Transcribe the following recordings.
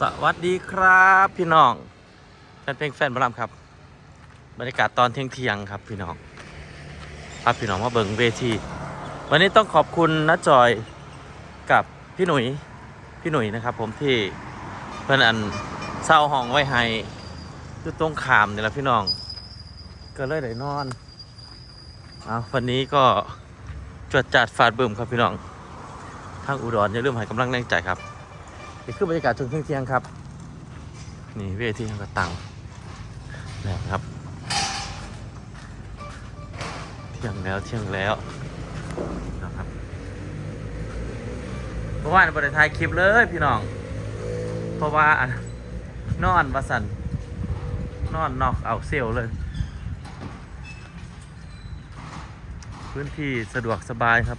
สวัสดีครับพี่น้องแฟนเพลงแฟนบอลลัมครับ บรรยากาศตอนเที่ยงเที่ยงครับพี่น้องพาพี่น้องมาเบิ่งเวที วันนี้ต้องขอบคุณน้าจอยกับพี่หนุ่ยพี่หนุ่ยนะครับผมที่เพื่อนอันเศร้าห้องไว้ให้คือตรงขามนี่แหละพี่น้อง ก็เลยได้นอนเอาวันนี้ก็จวดจัดฟาดบึมครับพี่น้องทางอุดรอย่าลืมให้กำลังแรงใจครับ นี่คือบรรยากาศช่วงเที่ยงครับ นี่เวทีทางกระตังแล้วครับ เที่ยงแล้วเที่ยงแล้วนะครับเมื่อวานบริถ่ายคลิปเลยพี่น้อง เพราะว่าอันอนวาสันนอนนอกเอาเซลเลย พื้นที่สะดวกสบายครับ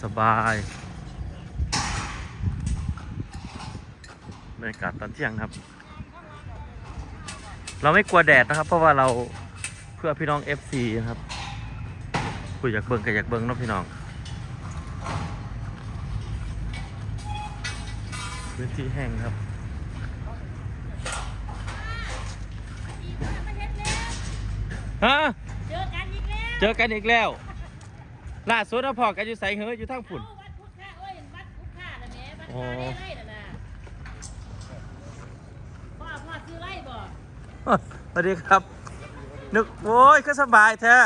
สะดวกสบายบรรยากาศตอนเที่ยงครับ เราไม่กลัวแดดนะครับ เพราะว่าเราเพื่อพี่น้อง FC นะครับคุยอยากเบิ่งก็อยากเบิ่งเนาะพี่น้องพื้นที่แห้งครับฮะเจอกันอีกแล้ว เจอกันอีกแล้ว ล่าสุดเราพอกันอยู่ใส่เฮ้ยอยู่ทางฝุ่นเอาวัดพุทธะเอ้ยวัดพุทธะนะแม่วัดอ๋อพาได้ไร่น่ะนะพ่อพ่อซื้อไร่บ่สวัสดีครับ นึกโอ้ยก็สบายแท้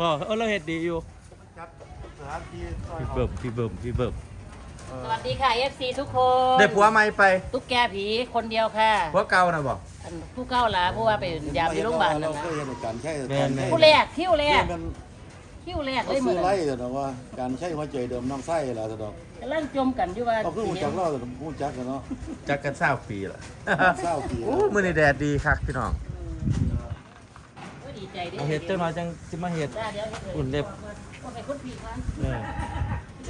บอกเออเราเห็ดดีอยู่สถานที่ซอยพี่ออเบิ่กมพี่เบิ่มพี่เบิ่มสวัสดีค่ะ FC ทุกคน ได้ผัวใหม่ไป ตุ๊กแกผีคนเดียวค่ะผัวเก่านะบอก อันผู้เก้าหลาผู้ว่าไปยามอยู่โรงพยาบาลนั่นเรานะเคยเห็นการใช้แม่นแม่นผู้แรกคิวแรเนี่ยกมันคิวแรกเลเขายเหมืซื้ออนไล่แต่นะว่า การใช้หัวใจเดิมน้องไส้ล่ะสะดอกกำลังจมกันอยู่ว่าเขาคือหูจักเล่าแต่หูจักกันเนาะจักกันเศร้าปีละเศร้าปีโอ้มือในแดดดีครับพี่น้องโอ้ยดีใจดิเอาเห็ดเจ้าน้อยจังสิมาเห็ด ได้เดี๋ยวอุ่นเล็บก็ไปคนผีมันเออ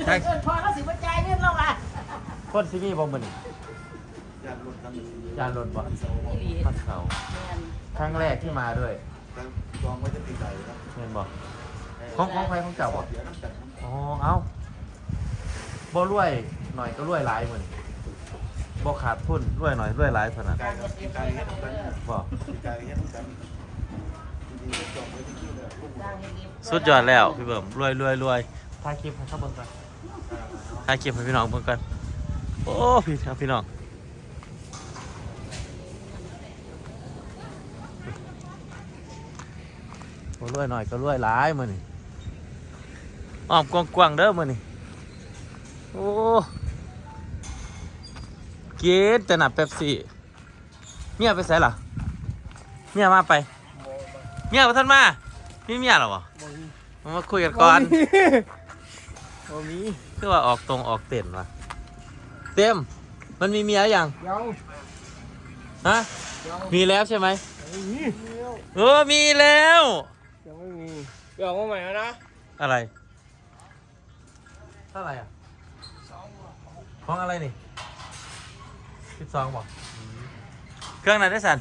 เออพอเขาสิบใจายเงินเราอะคนสิมีบ่มือนี่ ยานรถคันหนึ่งจานรถบ่อีหลีพัดเขาแม่นครั้งแรกที่มาด้วยจองไว้จะปีใดนะเห็นบ่ของของใครของเจ้าบ่เดี๋ยวน้ำแต่งน้ำอ๋อ เอาบ่รวยหน่อยก็รวยหลายเหมือนบ่ขาดทุนรวยหน่อยรวยหลายเท่านั้นไก่ครับปีไก่เฮ็ดน้ำกันบ่ปีไก่เฮ็ดน้ำกันจริงๆจองไว้ที่ชื่อเลยพวกจ้างเงินเก็บสุดยอดแล้วพี่เบิ่มรวยรวยรวยถ่ายคลิปให้เขาเบิ่งก่อนถ่ายคลิปให้พี่น้องเบิ่งก่อนโอ้พี่ครับพี่น้อง บ่รวยหน่อยก็รวยหลายมื้อนี้อ้อมกว้างๆเด้อมื้อนี้โอ้กินแต่น่ะเป๊ปซี่เมียไปไสล่ะเมียมาไป เมียบ่ทันมามีเมียเหรอวะมามาคุยกันก่อนโอ้มีคือว่าออกตรงออกเต็นวะเต็ม มันมีเมียยังยังฮะยังมีแล้วใช่ไหมไม่มีเออมีแล้ว ยังไม่มีเดี๋ยวเอามาใหม่แล้วนะอะไรเท่าไหร่อะของอะไรนี่สิบสองบอกเครื่องไหนได้สัน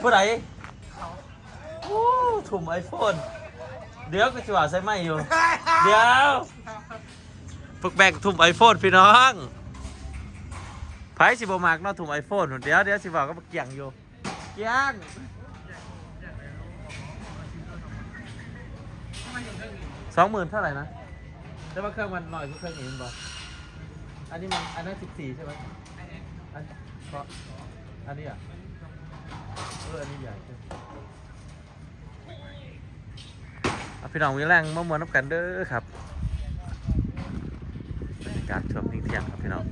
ผู้ใดโอ้ถุ่มไอโฟน เดี๋ยวก็จะว่าใส่ไม่อยู่ เดี๋ยวพวกแบกถุ่มไอโฟนพี่น้องไผสิบมากเนาะถุ่มไอโฟนเดี๋ยวเดี๋ยวสิบอกก็เกี่ยงอยู่ เกี่ยง สองหมื่นเท่าไหร่นะแต่ว่าเครื่องมันหน่อยกว่าเครื่องอื่นบอกอันนี้มันอันนั้นสิบสี่ใช่ไหมอันก็อันนี้อะเอออันนี้ใหญ่ใช่เอาพี่น้องมีแรงมามวนน้ำกันเด้อครับบรรยากาศช่วงเที่ยงๆครับพี่น้อง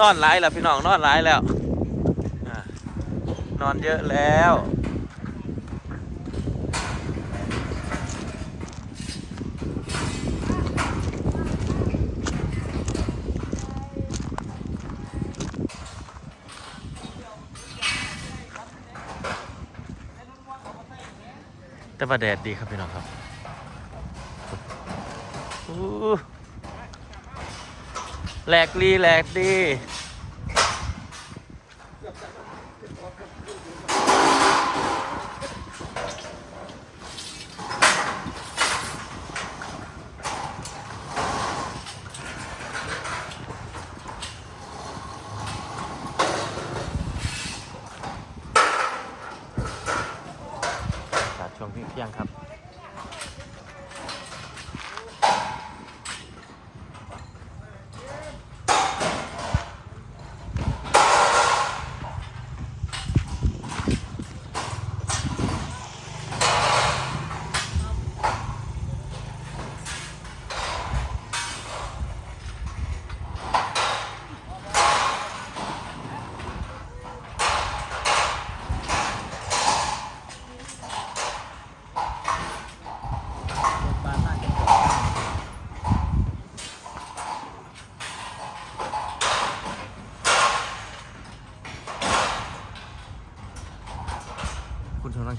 นอนหลายแล้วพี่น้องนอนหลายแล้วอนอนเยอะแล้วแต่ว่าแดดดีครับพี่น้องครับอู้ แหลกลีแหลกดีอากาศช่วงเที่ยงครับ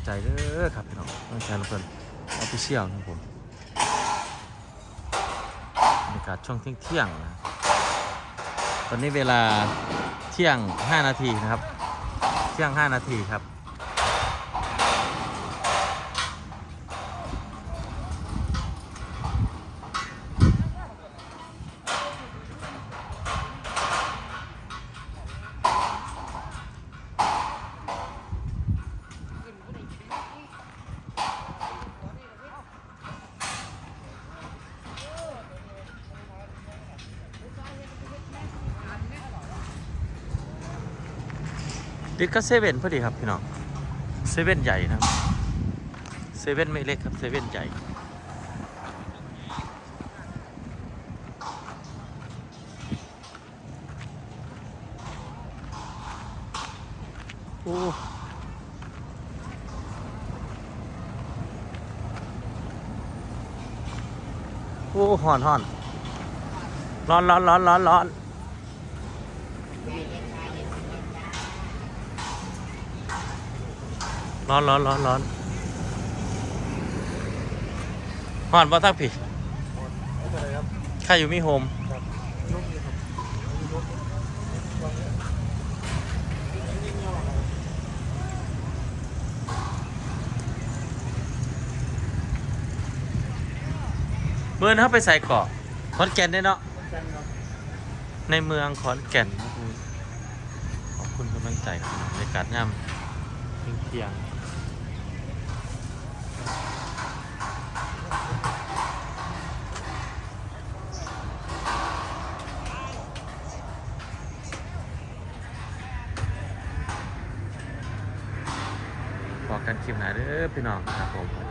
ใจเด้อครับพี่น้องกำลังใจเราเป็นออฟฟิเชียลนะครับผมบรรยากาศช่วงเที่ยงเที่ยงนะตอนนี้เวลาเที่ยง 5 นาทีนะครับ เที่ยง 5 นาทีครับ ดิดก็เซเว่นพอดีครับพี่น้องเซเว่นใหญ่นะครับเซเว่นไม่เล็กครับเซเว่นใหญ่โอ้โอ้หอนหอนร้อนร้อนร้อนร้อนร้อน ร้อนร้อนร้อนร้อนหอนบ่ทักพี่อะไรครับข้าอยู่มีโฮมลูกนี่ครับเมื่อนั้นเขาไปใส่เกาะขอนแก่นได้เนาะในเมืองขอนแก่นก็คือขอบคุณกำลังใจครับบรรยากาศย่ำเที่ยง คลิปหนาเด้อพี่น้องครับผม